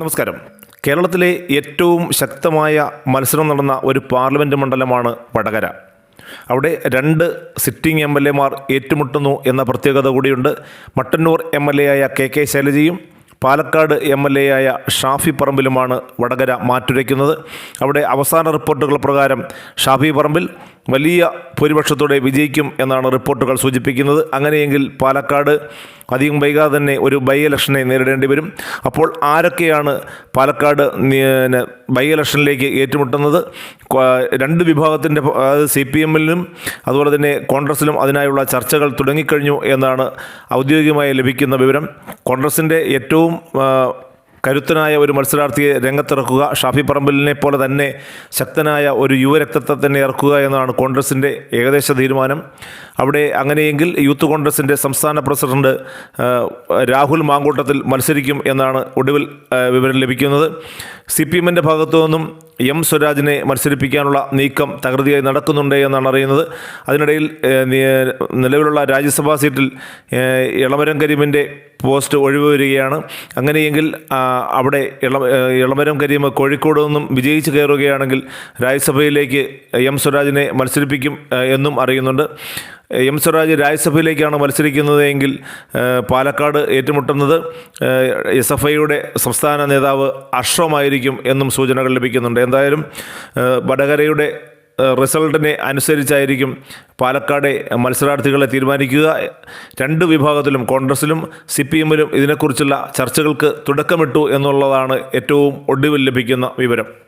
നമസ്കാരം. കേരളത്തിലെ ഏറ്റവും ശക്തമായ മത്സരം നടന്ന ഒരു പാർലമെന്റ് മണ്ഡലമാണ് വടകര. അവിടെ രണ്ട് സിറ്റിംഗ് എം എൽ എമാർ ഏറ്റുമുട്ടുന്നു എന്ന പ്രത്യേകത കൂടിയുണ്ട്. മട്ടന്നൂർ എം എൽ എ ആയ കെ കെ ശൈലജയും പാലക്കാട് എം എൽ എ ആയ ഷാഫി പറമ്പിലുമാണ് വടകര മാറ്റുരയ്ക്കുന്നത്. അവിടെ അവസാന റിപ്പോർട്ടുകൾ പ്രകാരം ഷാഫി പറമ്പിൽ വലിയ ഭൂരിപക്ഷത്തോടെ വിജയിക്കും എന്നാണ് റിപ്പോർട്ടുകൾ സൂചിപ്പിക്കുന്നത്. അങ്ങനെയെങ്കിൽ പാലക്കാട് അധികം വൈകാതെ തന്നെ ഒരു ബൈ ഇലക്ഷനെ നേരിടേണ്ടി വരും. അപ്പോൾ ആരൊക്കെയാണ് പാലക്കാട് ബൈ ഇലക്ഷനിലേക്ക് ഏറ്റുമുട്ടുന്നത്? രണ്ട് വിഭാഗത്തിന്റെ സി പി എമ്മിലും അതുപോലെ തന്നെ കോൺഗ്രസിലും അതിനായുള്ള ചർച്ചകൾ തുടങ്ങിക്കഴിഞ്ഞു എന്നാണ് ഔദ്യോഗികമായി ലഭിക്കുന്ന വിവരം. കോൺഗ്രസിന്റെ ഏറ്റവും കരുത്തനായ ഒരു മത്സരാർത്ഥിയെ രംഗത്തിറക്കുക ഷാഫി പറമ്പലിനെ പോലെ തന്നെ ശക്തനായ ഒരു യുവരക്തത്തെ തന്നെ ഇറക്കുക എന്നതാണ് കോൺഗ്രസിന്റെ ഏകദേശ തീരുമാനം. അവിടെ അങ്ങനെയെങ്കിൽ യൂത്ത് കോൺഗ്രസിന്റെ സംസ്ഥാന പ്രസിഡന്റ് രാഹുൽ മാങ്കൂട്ടത്തിൽ മത്സരിക്കും എന്നാണ് ഒടുവിൽ വിവരം ലഭിക്കുന്നത്. സി പി എമ്മിന്റെ ഭാഗത്തു നിന്നും എം സ്വരാജിനെ മത്സരിപ്പിക്കാനുള്ള നീക്കം തകൃതിയായി നടക്കുന്നുണ്ട് എന്നാണ് അറിയുന്നത്. അതിനിടയിൽ നിലവിലുള്ള രാജ്യസഭാ സീറ്റിൽ ഇളമരം കരീമിന്റെ പോസ്റ്റ് ഒഴിവ് വരികയാണ്. അങ്ങനെയെങ്കിൽ അവിടെ ഇള ഇളമരം കരീം കോഴിക്കോട് നിന്നും വിജയിച്ച് കയറുകയാണെങ്കിൽ രാജ്യസഭയിലേക്ക് എം സ്വരാജിനെ മത്സരിപ്പിക്കും എന്നും അറിയുന്നുണ്ട്. എം സ്വരാജ് രാജ്യസഭയിലേക്കാണ് മത്സരിക്കുന്നത് എങ്കിൽ പാലക്കാട് ഏറ്റുമുട്ടുന്നത് എസ് എഫ് ഐയുടെ സംസ്ഥാന നേതാവ് അഷ്റമായിരിക്കും എന്നും സൂചനകൾ ലഭിക്കുന്നുണ്ട്. എന്തായാലും വടകരയുടെ റിസൾട്ടിനെ അനുസരിച്ചായിരിക്കും പാലക്കാടെ മത്സരാർത്ഥികളെ തീരുമാനിക്കുക. രണ്ട് വിഭാഗത്തിലും കോൺഗ്രസിലും സി പി എമ്മിലും ഇതിനെക്കുറിച്ചുള്ള ചർച്ചകൾക്ക് തുടക്കമിട്ടു എന്നുള്ളതാണ് ഏറ്റവും ഒടുവിൽ ലഭിക്കുന്ന വിവരം.